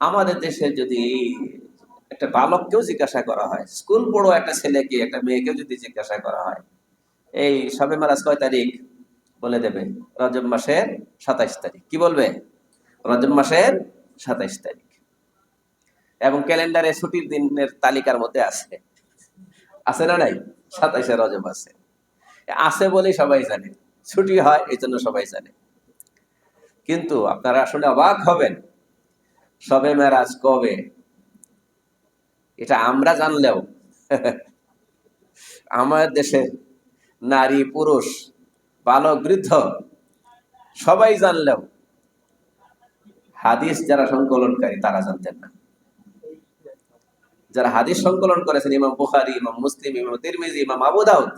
আমাদের দেশে যদি একটা বালককেও জিজ্ঞাসা করা হয়, স্কুল পড়ো একটা ছেলেকে, একটা মেয়েকেও যদি জিজ্ঞাসা করা হয়, এই সবে মারাজ কয় তারিখ? বলে দেবে, রজব মাসের সাতাইশ তারিখ। কি বলবে? রজব মাসের সাতাইশ তারিখ। এবং ক্যালেন্ডারে ছুটির দিনের তালিকার মধ্যে আছে। আছে না নাই? সাতাইশে রজব আছে। আছে বলেই সবাই জানে। ছুটি হয় এই জন্য সবাই জানে। কিন্তু আপনারা আসলে অবাক হবেন। সবে মেরাজ, কবে? এটা আমরা জানলেও। আমার দেশে নারী, পুরুষ, বালক, বৃদ্ধ সবাই জানলেও হাদিস যারা সংকলনকারী, তারা জানতেন না। যারা হাদিস সংকলন করেছেন, ইমাম বুখারি, ইমাম মুসলিম, ইমাম তিরমিজি, ইমাম আবু দাউদ,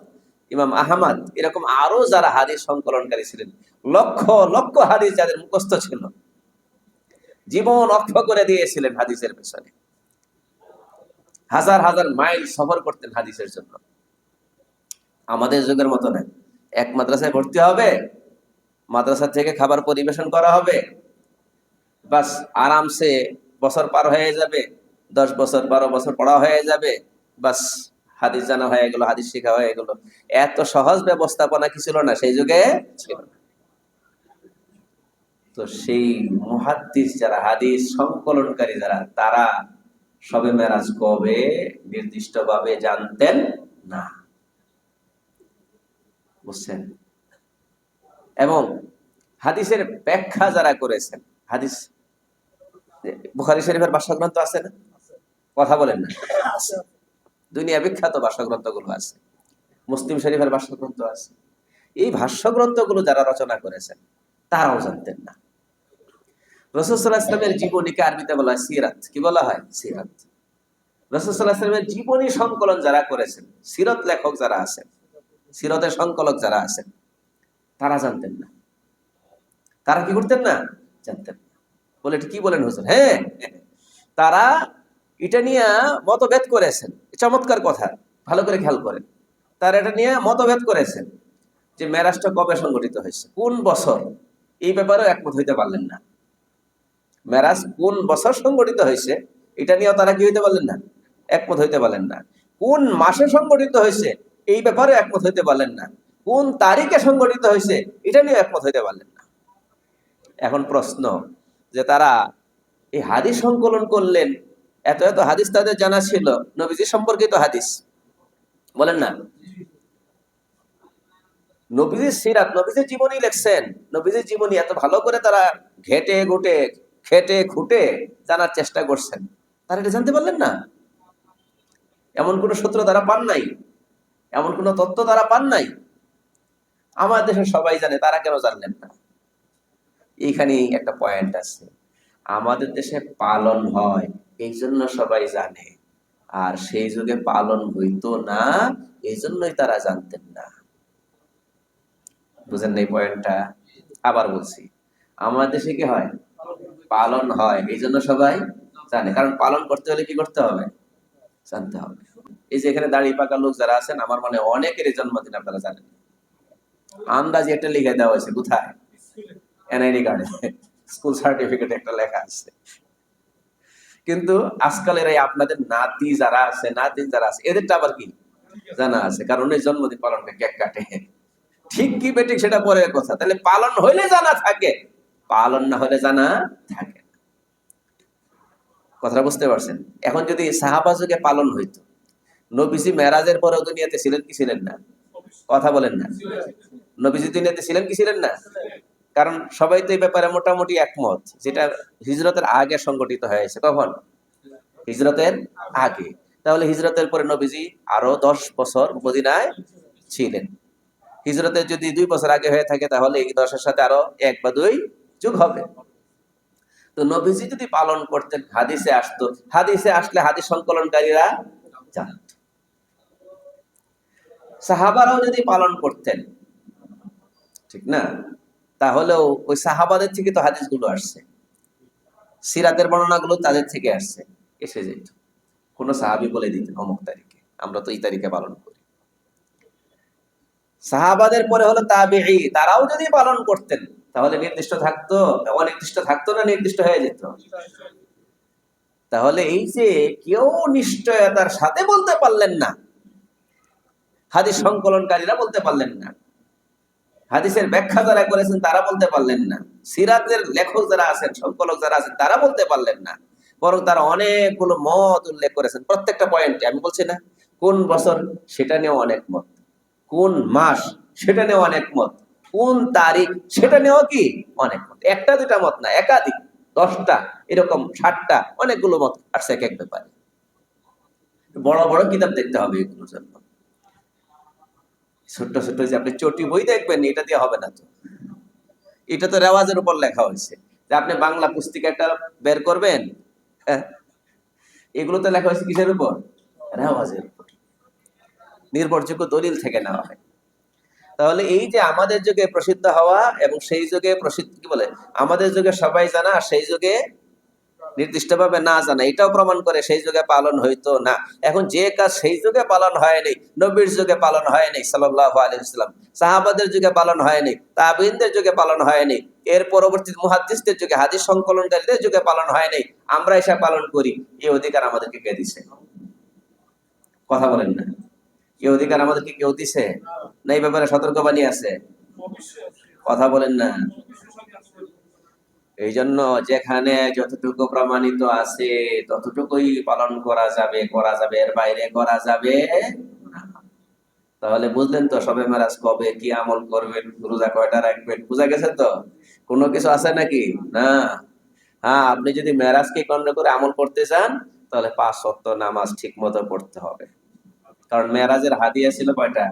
ইমাম আহমদ, এরকম আরও যারা হাদিস সংকলনকারী ছিলেন, লক্ষ লক্ষ হাদিস যাদের মুখস্থ ছিল। জীবন অক্ষ করে দিয়েছিলেন হাদিসের পেছনে। হাজার হাজার মাইল সফর করতেন হাদিসের জন্য। আমাদের যুগের মতো না। এক মাদ্রাসায় ভর্তি হবে, মাদ্রাসা থেকে খাবার পরিবেশন করা হবে, বাস আরামসে বছর পার হয়ে যাবে, দশ বছর, বারো বছর পড়া হয়ে যাবে, বাস হাদিস জানা হয়ে গেল, হাদিস শেখা হয়ে গেল। এত সহজ ব্যবস্থাপনা কি ছিল না? সেই যুগে ছিল না। তো সেই মুহাদ্দিস যারা, হাদিস সংকলনকারী যারা, তারা সবে মেরাজ কবে? নির্দিষ্টভাবে জানতেন না। বুঝছেন? এবং হাদিসের ব্যাখ্যা যারা করেছেন, হাদিস, বুখারি শরীফের ভাষা গ্রন্থ আছে না? কথা বলেন না। দুনিয়া বিখ্যাত ভাষা গ্রন্থগুলো আছে। মুসলিম শরীফের ভাষা গ্রন্থ আছে। এই ভাষ্য গ্রন্থগুলো যারা রচনা করেছেন, তারাও জানতেন না। ইসলামের জীবনীকে আরবিতে বলা হয় সিরাত। কি বলা হয়? সিরাত। ইসলামের জীবনী সংকলন যারা করেছেন, সিরত লেখক যারা আছেন, সিরতের সংকলক যারা আছেন, তারা জানতেন না। তারা কি করতেন না? জানতেন বলে এটা কি বলেন হুজুর? হ্যাঁ তারা এটা নিয়ে মতভেদ করেছেন। চমৎকার কথা। ভালো করে খেয়াল করেন। তারা এটা নিয়ে মতভেদ করেছেন যে মেরাজটা কবে সংগঠিত হয়েছে? কোন বছর? এই ব্যাপারেও একমত হইতে পারলেন না। মেরাজ কোন বছর সংগঠিত হয়েছে, এটা নিয়েও তারা কি হইতে পারলেন না? একমত হইতে পারলেন না। কোন মাসে সংগঠিত হয়েছে, এই ব্যাপারে একমত হইতে পারলেন না। কোন তারিখে সংগঠিত হয়েছে, এটা নিয়ে একমত হইতে পারলেন না। এখন প্রশ্ন যে তারা এই হাদিস সংকলন করলেন, এত এত হাদিস তাদের জানা ছিল, নবীজি সম্পর্কিত হাদিস, বলেন না। নবীজির সিরাত, নবীজির জীবনী লেখছেন, নবীজির জীবনী এত ভালো করে তারা ঘেটে ঘুটে খেটে খুটে জানার চেষ্টা করছেন। তারা এটা জানতে পারলেন না? এমন কোন সূত্র তারা পান নাই? এমন কোন তত্ত্ব তারা পান নাই? আমার দেশে সবাই জানে, তারা কেন জানলেন না? এইখানেই একটা পয়েন্ট আছে। আমাদের দেশে পালন হয় এই জন্য সবাই জানে। আর সেই যুগে পালন হইতো না এই জন্যই তারা জানতেন না। বুঝেন এই পয়েন্টটা আবার বলছি, আমাদের দেশে কি হয়? পালন হয়, এই জন্য সবাই জানে। কারণ পালন করতে হলে কি করতে হবে? জানতে হবে। এই যে এখানে দাড়ি পাকা লোক যারা আছেন, আমার মনে অনেকেরই জন্মদিন আপনারা জানেন। আন্দাজে একটা লিখে দেওয়া হয়েছে, কোথায়? এনআইডি কার্ডে। স্কুল সার্টিফিকেট একটা লেখা আছে। কিন্তু আজকালের এই আপনাদের নাতি যারা আছে নাতি যারা আছে, এদেরটা আবার কি? জানা আছে। কারণ এই জন্মদিন পালন করে কেক কাটে। ঠিক কি বেটিক সেটা পরে কথা। তাহলে পালন হইলে জানা থাকে। পালন না হলে জানা থাকে। কথাটা বুঝতে পারছেন? এখন যদি সাহাবা পালন হইতো, নবীজি মেরাজের পরেও দুনিয়াতে ছিলেন কি ছিলেন না? কথা বলেন না। নবীজি দুনিয়াতে ছিলেন কি ছিলেন না? কারণ সবাই তো এই ব্যাপারে মোটামুটি একমত, যেটা হিজরতের আগে সংগঠিত হয়েছে। কখন? হিজরতের আগে। তাহলে হিজরতের পরে নবীজি আরও দশ বছর মদিনায় ছিলেন। হিজরতের যদি দুই বছর আগে হয়ে থাকে, তাহলে এই দশের সাথে আরও এক বা দুই যুগ হবে। তো নবীজি যদি পালন করতেন, হাদিসে আসতো। হাদিসে আসলে হাদিস সংকলনকারীরা জানত। সাহাবারাও যদি পালন করতেন, ঠিক না? তাহলেও ওই সাহাবাদের থেকে তো হাদিসগুলো আসছে। সিরাতের বর্ণনাগুলো তাদের থেকে আসছে। এসে যেত। কোন সাহাবি বলে দিতেন অমুক তারিখে। আমরা তো এই তারিখে পালন করি। সাহাবাদের পরে হলো তাবিঈ, তারাও যদি পালন করতেন, তাহলে নির্দিষ্ট থাকতো, অনির্দিষ্ট থাকতো না, নির্দিষ্ট হয়ে যেত? তাহলে এই যে কেউ নিশ্চয়তার সাথে বলতে পারলেন না, হাদিস সংকলনকারীরা বলতে পারলেন না, হাদিসের ব্যাখ্যা যারা করেছেন তারা বলতে পারলেন না, সিরাতের লেখক যারা আছেন, সংকলক যারা আছেন, তারা বলতে পারলেন না, বরং তারা অনেকগুলো মত উল্লেখ করেছেন। প্রত্যেকটা পয়েন্টে আমি বলছি না, কোন বছর সেটা নিয়েও অনেক মত। কোন মাস সেটা নিয়েও অনেক মত। কোন তারিখ সেটা নিয়েও কি অনেক মত। একটা দুটা মত না একাধিক দশটা এরকম ষাটটা অনেকগুলো মত আসছে এক এক ব্যাপারে। বড় বড় কিতাব দেখতে হবে এগুলোর জন্য ছোট্ট ছোট্ট যে আপনি চটি বই দেখবেন এটা দিয়ে হবে না তো। এটা তো রেওয়াজের উপর লেখা হয়েছে। যে আপনি বাংলা পুস্তিকাটা বের করবেন হ্যাঁ, এগুলো তো লেখা হয়েছে কিসের উপর? রেওয়াজের উপর। নির্ভরযোগ্য দলিল থেকে নেওয়া হয়। তাহলে এই যে আমাদের যুগে প্রসিদ্ধ হওয়া এবং সেই যুগে প্রসিদ্ধ, কি বলে, আমাদের যুগে সবাই জানা আর সেই যুগে নির্দিষ্টভাবে না জানা, এটাও প্রমাণ করে সেই যুগে পালন হইতো না। এখন যে কাজ সেই যুগে পালন হয়নি, নবীর যুগে পালন হয়নি সাল্লাহ আলাইসাল্লাম সাহাবাদের যুগে পালন হয়নি, তাবিনদের যুগে পালন হয়নি, এর পরবর্তী মুহাদ্দিসদের যুগে, হাদিস সংকলনকারীদের যুগে পালন হয়নি, আমরা এসে পালন করি, এই অধিকার আমাদেরকে কে দিছে? কথা বলেন না। এই অধিকার আমাদেরকে কেউ দিছে? না এই ব্যাপারে সতর্কবাণী আছে? কথা বলেন না। এই জন্য যেখানে যতটুকু প্রমাণিত আছে, ততটুকুই পালন করা যাবে করা যাবে। এর বাইরে করা যাবে তাহলে বুঝলেন তো, সবে মেরাজ কবে, কি আমল করবেন, রোজা কয়টা রাখবেন? বুঝা গেছে তো? কোনো কিছু আছে নাকি? না। হ্যাঁ আপনি যদি মেরাজকে কেন্দ্র করে আমল করতে চান, তাহলে পাঁচ সপ্তাহ নামাজ ঠিক মতো পড়তে হবে। কারণ মেরাজের হাদিয়া ছিল কয়টা?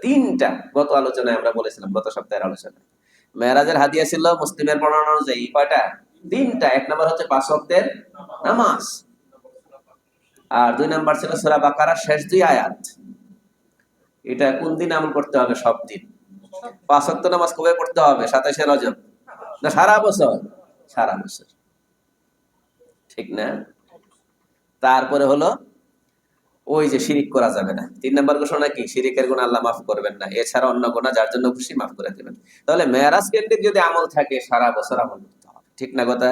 তিনটা। গত আলোচনায় আমরা বলেছিলাম, গত সপ্তাহের আলোচনায়। মেরাজের হাদিয়া ছিল মুসলিমের বর্ণনা অনুযায়ী কয়টা? তিনটা। এক নম্বর হচ্ছে পাঁচ নামাজ। আর দুই নাম্বার ছিল সূরা বাকারার শেষ দুই আয়াত। এটা কোন দিন আমল করতে হবে? সব দিন। পাঁচ ওয়াক্ত নামাজ কবে পড়তে হবে? সাতাশে রজব? না, সারা বছর? সারা বছর। ঠিক না? তারপরে হলো ওই যে শিরিক করা যাবে না। তিন নম্বর ঘোষণা কি? শিরিকের গুণ আল্লাহ মাফ করবেন না। এছাড়া অন্য গোনা যার জন্য খুশি মাফ করে দেবেন। তাহলে মেয়ারাজ কেন্দ্রিক যদি আমল থাকে, সারা বছর আমল করতে হবে। ঠিক না কথা?